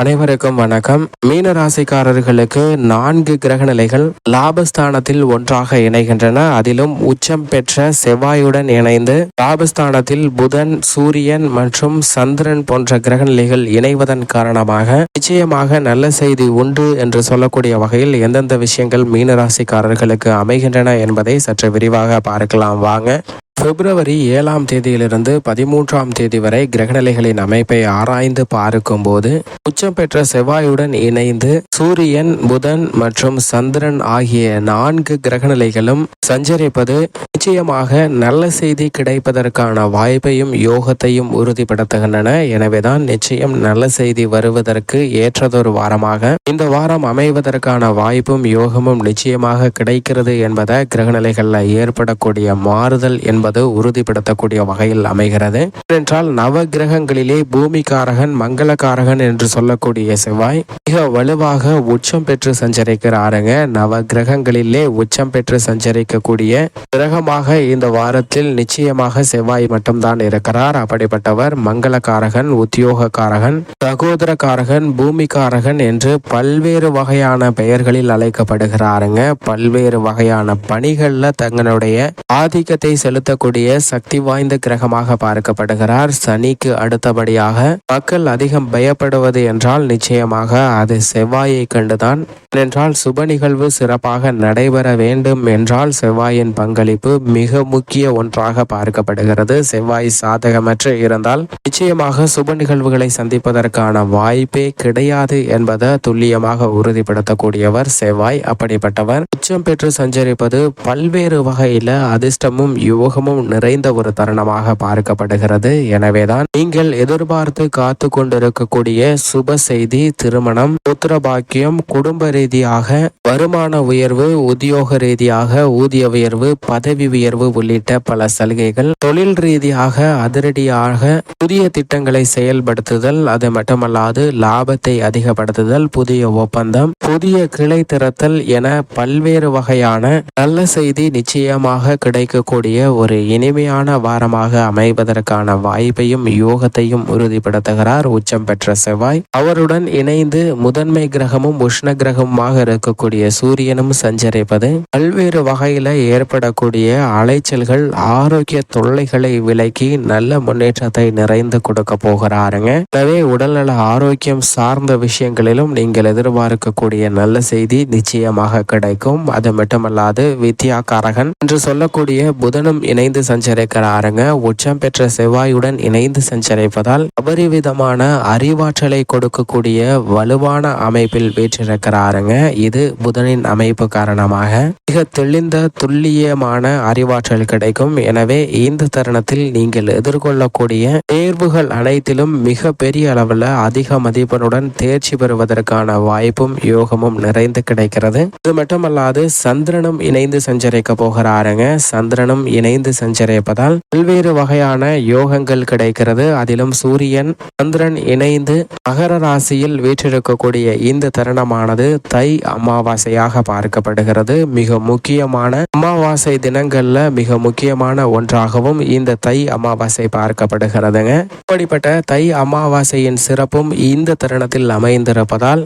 அனைவருக்கும் வணக்கம். மீன ராசிக்காரர்களுக்கு நான்கு கிரக நிலைகள் லாபஸ்தானத்தில் ஒன்றாக இணைகின்றன. அதிலும் உச்சம் பெற்ற செவ்வாயுடன் இணைந்து லாபஸ்தானத்தில் புதன் சூரியன் மற்றும் சந்திரன் போன்ற கிரக நிலைகள் இணைவதன் காரணமாக நிச்சயமாக நல்ல செய்தி உண்டு என்று சொல்லக்கூடிய வகையில் எந்தெந்த விஷயங்கள் மீன ராசிக்காரர்களுக்கு அமைகின்றன என்பதை சற்று விரிவாக பார்க்கலாம். வாங்க. பிப்ரவரி ஏழாம் தேதியிலிருந்து பதிமூன்றாம் தேதி வரை கிரகநிலைகளின் அமைப்பை ஆராய்ந்து பார்க்கும்போது உச்சம் பெற்ற செவ்வாயுடன் இணைந்து சூரியன் புதன் மற்றும் சந்திரன் ஆகிய நான்கு கிரகநிலைகளும் சஞ்சரிப்பது நிச்சயமாக நல்ல செய்தி கிடைப்பதற்கான வாய்ப்பையும் யோகத்தையும் உறுதிப்படுத்துகின்றன. எனவேதான் நிச்சயம் நல்ல செய்தி வருவதற்கு ஏற்றதொரு வாரமாக இந்த வாரம் அமைவதற்கான வாய்ப்பும் யோகமும் நிச்சயமாக கிடைக்கிறது என்பதை கிரகநிலைகளில் ஏற்படக்கூடிய மாறுதல் என்பது உறுதிப்படுத்தக்கூடிய வகையில் அமைகிறது. ஏனென்றால் நவ கிரகங்களிலே பூமிகாரகன் மங்களகாரகன் என்று சொல்லக்கூடிய செவ்வாய் மிக வலுவாக உச்சம் பெற்று சஞ்சரிக்கிறாருங்க. நவ கிரகங்களிலே உச்சம் பெற்று சஞ்சரிக்கக்கூடிய கிரகமாக இந்த வாரத்தில் நிச்சயமாக செவ்வாய் மட்டும்தான் இருக்கிறார். அப்படிப்பட்டவர் மங்களகாரகன் உத்தியோகக்காரகன் சகோதரக்காரகன் பூமிகாரகன் என்று பல்வேறு வகையான பெயர்களில் அழைக்கப்படுகிறாருங்க. பல்வேறு வகையான பணிகளில் தங்களுடைய ஆதிக்கத்தை செலுத்த செலுத்தக்கூடிய சக்தி வாய்ந்த கிரகமாக பார்க்கப்படுகிறார். சனிக்கு அடுத்தபடியாக மக்கள் அதிகம் பயப்படுவது என்றால் நிச்சயமாக அது செவ்வாயை கண்டுதான். ஏனென்றால் சுப நிகழ்வு சிறப்பாக நடைபெற வேண்டும் என்றால் செவ்வாயின் பங்களிப்பு மிக முக்கிய ஒன்றாக பார்க்கப்படுகிறது. செவ்வாய் சாதகமற்று இருந்தால் நிச்சயமாக சுப நிகழ்வுகளை சந்திப்பதற்கான வாய்ப்பே கிடையாது என்பதை துல்லியமாக உறுதிப்படுத்தக்கூடியவர் செவ்வாய். அப்படிப்பட்டவர் உச்சம் பெற்று சஞ்சரிப்பது பல்வேறு வகையில அதிர்ஷ்டமும் யோகமும் நிறைந்த ஒரு தருணமாக பார்க்கப்படுகிறது. எனவேதான் நீங்கள் எதிர்பார்த்து காத்து கொண்டிருக்கக்கூடிய சுப செய்தி திருமணம் புத்திர பாக்கியம் குடும்ப ரீதியாக வருமான உயர்வு உத்தியோக ரீதியாக ஊதிய உயர்வு பதவி உயர்வு உள்ளிட்ட பல சலுகைகள். தொழில் ரீதியாக அதிரடியாக புதிய திட்டங்களை செயல்படுத்துதல் அது மட்டுமல்லாது லாபத்தை அதிகப்படுத்துதல் புதிய ஒப்பந்தம் புதிய கிளை திறத்தல் என பல்வேறு வகையான நல்ல செய்தி நிச்சயமாக கிடைக்கக்கூடிய ஒரு இனிமையான வாரமாக அமைவதற்கான வாய்ப்பையும் யோகத்தையும் உறுதிப்படுத்துகிறார் உச்சம் பெற்ற செவ்வாய். அவருடன் இணைந்து முதன்மை கிரகமும் உஷ்ண கிரகமாக இருக்கக்கூடிய சூரியனும் சஞ்சரிப்பது பல்வேறு வகையில ஏற்படக்கூடிய அலைச்சல்கள் ஆரோக்கிய தொல்லைகளை விலக்கி நல்ல முன்னேற்றத்தை நிறைந்து கொடுக்க போகிறாருங்க. எனவே உடல்நல ஆரோக்கியம் சார்ந்த விஷயங்களிலும் நீங்கள் எதிர்பார்க்கக்கூடிய நல்ல செய்தி நிச்சயமாக கிடைக்கும். அது மட்டுமல்லாது வித்யாகாரகன் என்று சொல்லக்கூடிய புதனும் இணைந்து சஞ்சரிக்கிறாருங்க. உச்சம் பெற்ற செவ்வாயுடன் இணைந்து சஞ்சரிப்பதால் அபரிவிதமான அறிவாற்றலை கொடுக்கக்கூடிய வலுவான அமைப்பில் வீற்றிருக்கிறாருங்க. இது புதனின் அமைப்பு காரணமாக மிக தெளிந்த துல்லியமான அறிவாற்றல் கிடைக்கும். எனவே இந்த தருணத்தில் நீங்கள் எதிர்கொள்ளக்கூடிய தேர்வுகள் அனைத்திலும் மிக பெரிய அளவில் அதிக மதிப்பெண்ணுடன் தேர்ச்சி பெறுவதற்கான வாய்ப்பும் யோகமும் நிறைந்து கிடைக்கிறது. இது மட்டுமல்லாது சந்திரனும் இணைந்து சஞ்சரிக்க போகிறாருங்க. சந்திரனும் இணைந்து சஞ்சரிப்பதால் பல்வேறு வகையான யோகங்கள் கிடைக்கிறது. அதிலும் சூரியன் சந்திரன் இணைந்து மகர ராசியில் வீற்றிருக்கக்கூடிய இந்த தருணமானது தை அமாவாசையாக பார்க்கப்படுகிறது. மிக முக்கியமான அமாவாசை தினங்கள்ல மிக முக்கியமான ஒன்றாகவும் இந்த தை அமாவாசை பார்க்கப்படுகிறதுங்க. இப்படிப்பட்ட தை அமாவாசையின் சிறப்பும் இந்த தருணத்தில் அமைந்திருப்பதால்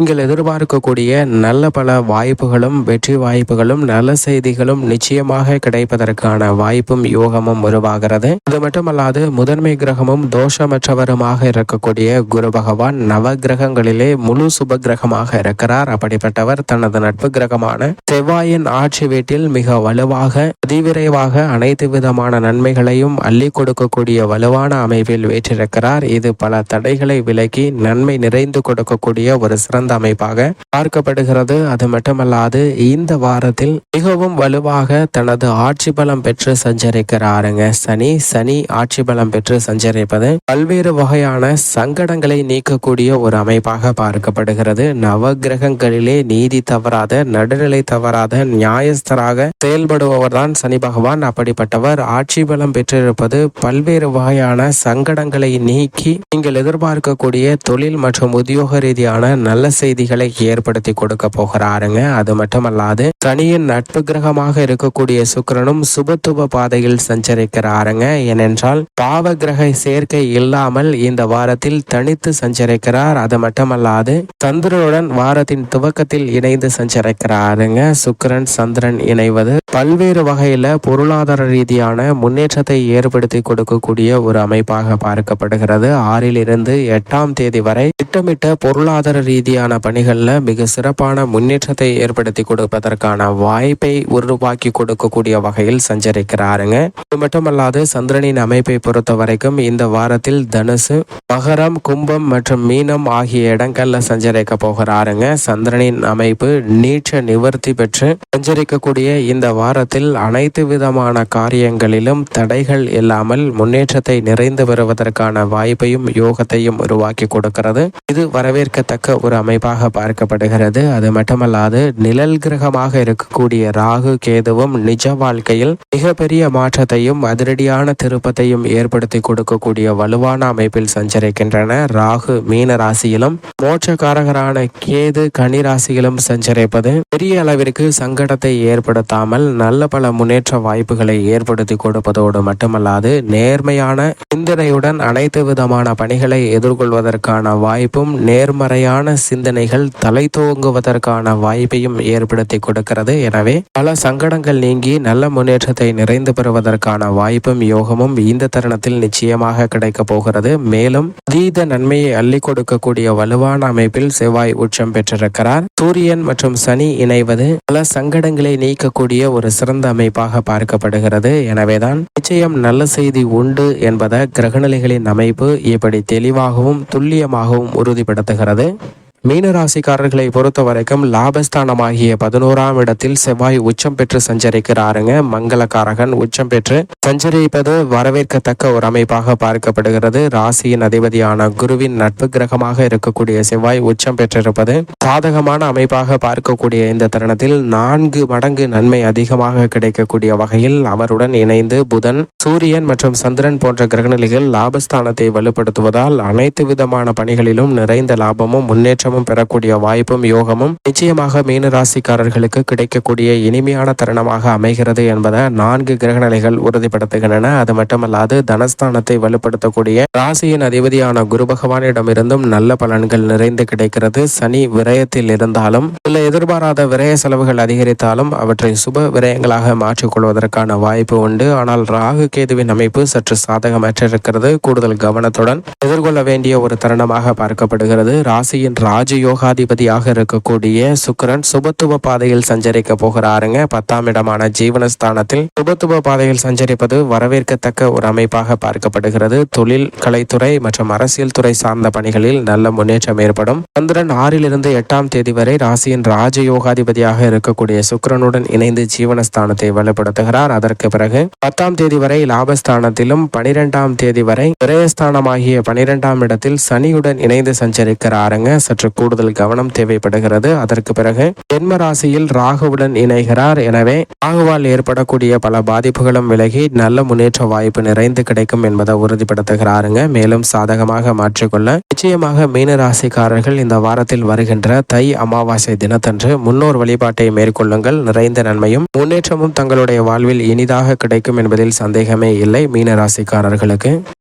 நீங்கள் எதிர்பார்க்கக்கூடிய நல்ல பல வாய்ப்புகளும் வெற்றி வாய்ப்புகளும் நல்ல செய்திகளும் நிச்சயமாக கிடைப்பதற்கான வாய்ப்பும் யோகமும் உருவாகிறது. அது மட்டுமல்லாது முதன்மை கிரகமும் தோஷமற்றவருமாக இருக்கக்கூடிய குரு பகவான் நவ கிரகங்களிலே முழு சுப கிரகமாக இருக்கிறார். அப்படிப்பட்டவர் தனது நட்பு கிரகமான செவ்வாயின் ஆட்சி வீட்டில் மிக வலுவாக அதிவிரைவாக அனைத்து விதமான நன்மைகளையும் அள்ளி கொடுக்கக்கூடிய வலுவான அமைப்பில் வீற்றிருக்கிறார். இது பல தடைகளை விலக்கி நன்மை நிறைந்து கொடுக்கக்கூடிய ஒரு சிறந்த சிறந்த அமைப்பாக பார்க்கப்படுகிறது. அது மட்டுமல்லாது இந்த வாரத்தில் மிகவும் வலுவாக தனது ஆட்சி பலம் பெற்று சஞ்சரிக்கிறாருங்க. சனி சனி ஆட்சி பலம் பெற்று சஞ்சரிப்பது பல்வேறு வகையான சங்கடங்களை நீக்கக்கூடிய ஒரு அமைப்பாக பார்க்கப்படுகிறது. நவ கிரகங்களிலே நீதி தவறாத நடுநிலை தவறாத நியாயஸ்தராக செயல்படுபவர் தான் சனி பகவான். அப்படிப்பட்டவர் ஆட்சி பலம் பெற்றிருப்பது பல்வேறு வகையான சங்கடங்களை நீக்கி நீங்கள் எதிர்பார்க்கக்கூடிய தொழில் மற்றும் உத்தியோக ரீதியான நல்ல செய்திகளை ஏற்படுத்தி கொடுக்க போகிறாருங்க. அது மட்டுமல்லாது சனியின் நட்பு கிரகமாக இருக்கக்கூடிய சுக்கிரனும் சுபத்துவ பாதையில் சஞ்சரிக்கிறாருங்க. ஏனென்றால் பாவ கிரக சேர்க்கை இல்லாமல் இந்த வாரத்தில் தனித்து சஞ்சரிக்கிறார். அது மட்டுமல்லாது சந்திரனுடன் வாரத்தின் துவக்கத்தில் இணைந்து சஞ்சரிக்கிறாருங்க. சுக்கிரன் சந்திரன் இணைவது பல்வேறு வகையில பொருளாதார ரீதியான முன்னேற்றத்தை ஏற்படுத்தி கொடுக்கக்கூடிய ஒரு அமைப்பாக பார்க்கப்படுகிறது. ஆறில் இருந்து எட்டாம் தேதி வரை திட்டமிட்ட பொருளாதார ரீதியான பணிகள்ல மிக சிறப்பான முன்னேற்றத்தை ஏற்படுத்தி கொடுப்பதற்கான வாய்ப்பை உருவாக்கி கொடுக்கக்கூடிய வகையில் சஞ்சரிக்கிறாருங்க. இது மட்டுமல்லாது சந்திரனின் அமைப்பை பொறுத்த வரைக்கும் இந்த வாரத்தில் தனுசு மகரம் கும்பம் மற்றும் மீனம் ஆகிய இடங்கள்ல சஞ்சரிக்க போகிறாருங்க. சந்திரனின் அமைப்பு நீச்ச நிவர்த்தி பெற்று சஞ்சரிக்கக்கூடிய இந்த வாரத்தில் அனைத்து விதமான காரியங்களிலும் தடைகள் இல்லாமல் முன்னேற்றத்தை நிறைந்து வருவதற்கான வாய்ப்பையும் யோகத்தையும் உருவாக்கி கொடுக்கிறது. இது வரவேற்கத்தக்க ஒரு அமைப்பாக பார்க்கப்படுகிறது. அது மட்டுமல்லாது நிழல் கிரகமாக இருக்கக்கூடிய ராகு கேதுவும் நிஜ வாழ்க்கையில் மிகப்பெரிய மாற்றத்தையும் அதிரடியான திருப்பத்தையும் ஏற்படுத்தி கொடுக்கக்கூடிய வலுவான அமைப்பில் சஞ்சரிக்கின்றன. ராகு மீன ராசியிலும் மோட்சக்காரகரான கேது கனி ராசியிலும் சஞ்சரிப்பது பெரிய அளவிற்கு சங்கடத்தை ஏற்படுத்தாமல் நல்ல பல முன்னேற்ற வாய்ப்புகளை ஏற்படுத்தி கொடுப்பதோடு மட்டுமல்லாது நேர்மையான சிந்தனையுடன் அனைத்து விதமான பணிகளை எதிர்கொள்வதற்கான வாய்ப்பும் நேர்மறையான சிந்தனைகள் தலை தோங்குவதற்கான வாய்ப்பையும் ஏற்படுத்தி கொடுக்கிறது. எனவே பல சங்கடங்கள் நீங்கி நல்ல முன்னேற்றத்தை நிறைந்து பெறுவதற்கான வாய்ப்பும் யோகமும் இந்த தருணத்தில் நிச்சயமாக கிடைக்க போகிறது. மேலும் அதீத நன்மையை அள்ளி கொடுக்கக்கூடிய வலுவான அமைப்பில் செவ்வாய் உச்சம் பெற்றிருக்கிறார். சூரியன் மற்றும் சனி இணைவது பல சங்கடங்களை நீக்கக்கூடிய ஒரு சிறந்த அமைப்பாக பார்க்கப்படுகிறது. எனவேதான் நிச்சயம் நல்ல செய்தி உண்டு என்பத கிரகநிலைகளின் அமைப்பு இப்படி தெளிவாகவும் துல்லியமாகவும் உறுதிப்படுத்துகிறது. மீனராசிக்காரர்களை பொறுத்த வரைக்கும் லாபஸ்தானமாகிய பதினோராம் இடத்தில் செவ்வாய் உச்சம் பெற்று சஞ்சரிக்கிறாருங்க. மங்களகாரகன் உச்சம் பெற்று சஞ்சரிப்பது வரவேற்கத்தக்க ஒரு அமைப்பாக பார்க்கப்படுகிறது. ராசியின் அதிபதியான குருவின் நட்பு கிரகமாக இருக்கக்கூடிய செவ்வாய் உச்சம் பெற்றிருப்பது சாதகமான அமைப்பாக பார்க்கக்கூடிய இந்த தருணத்தில் நான்கு மடங்கு நன்மை அதிகமாக கிடைக்கக்கூடிய வகையில் அவருடன் இணைந்து புதன் சூரியன் மற்றும் சந்திரன் போன்ற கிரகநிலைகள் லாபஸ்தானத்தை வலுப்படுத்துவதால் அனைத்து விதமான பணிகளிலும் நிறைந்த லாபமும் முன்னேற்றமும் பெறக்கூடிய வாய்ப்பும் யோகமும் நிச்சயமாக மீன ராசிக்காரர்களுக்கு கிடைக்கக்கூடிய இனிமையான தருணமாக அமைகிறது என்பதை நான்கு கிரகநிலைகள் உறுதிப்படுத்துகின்றன. அது மட்டுமல்லாது தனஸ்தானத்தை வலுப்படுத்தக்கூடிய ராசியின் அதிபதியான குரு பகவானிடமிருந்தும் நல்ல பலன்கள் நிறைந்து கிடைக்கிறது. சனி விரயத்தில் இருந்தாலும் சில எதிர்பாராத விரய செலவுகள் அதிகரித்தாலும் அவற்றை சுப விரயங்களாக மாற்றிக்கொள்வதற்கான வாய்ப்பு உண்டு. ஆனால் ராகு கேதுவின் அமைப்பு சற்று சாதகமற்றிருக்கிறது கூடுதல் கவனத்துடன் எதிர்கொள்ள வேண்டிய ஒரு தருணமாக பார்க்கப்படுகிறது. ராசியின் ராஜயோகாதிபதியாக இருக்கக்கூடிய சுக்கரன் சுபத்துவ பாதையில் சஞ்சரிக்க போகிறாருங்க. பத்தாம் இடமான ஜீவனஸ்தானத்தில் சுபத்துவ பாதையில் சஞ்சரிப்பது வரவேற்கத்தக்க ஒரு அமைப்பாக பார்க்கப்படுகிறது. தொழில் கலைத்துறை மற்றும் அரசியல் துறை சார்ந்த பணிகளில் நல்ல முன்னேற்றம் ஏற்படும். சந்திரன் ஆறிலிருந்து எட்டாம் தேதி வரை ராசியின் ராஜயோகாதிபதியாக இருக்கக்கூடிய சுக்கிரனுடன் இணைந்து ஜீவனஸ்தானத்தை வலுப்படுத்துகிறார். அதற்கு பிறகு பத்தாம் தேதி வரை லாபஸ்தானத்திலும் பனிரெண்டாம் தேதி வரை விரயஸ்தானமாகிய பனிரெண்டாம் இடத்தில் சனியுடன் இணைந்து சஞ்சரிக்கிறாருங்க. சற்று கூடுதல் கவனம் தேவைப்படுகிறது. அதற்கு பிறகு ஜென்ம ராசியில் ராகுவுடன் இணைகிறார். எனவே ராகுவால் ஏற்படக்கூடிய பல பாதிப்புகளும் விலகி நல்ல முன்னேற்ற வாய்ப்பு நிறைந்து கிடைக்கும் என்பதை உறுதிப்படுத்துகிறாருங்க. மேலும் சாதகமாக மாற்றிக்கொள்ள நிச்சயமாக மீன ராசிக்காரர்கள் இந்த வாரத்தில் வருகின்ற தை அமாவாசை தினத்தன்று முன்னோர் வழிபாட்டை மேற்கொள்ளுங்கள். நிறைந்த நன்மையும் முன்னேற்றமும் தங்களுடைய வாழ்வில் இனிதாக கிடைக்கும் என்பதில் சந்தேகமே இல்லை மீன ராசிக்காரர்களுக்கு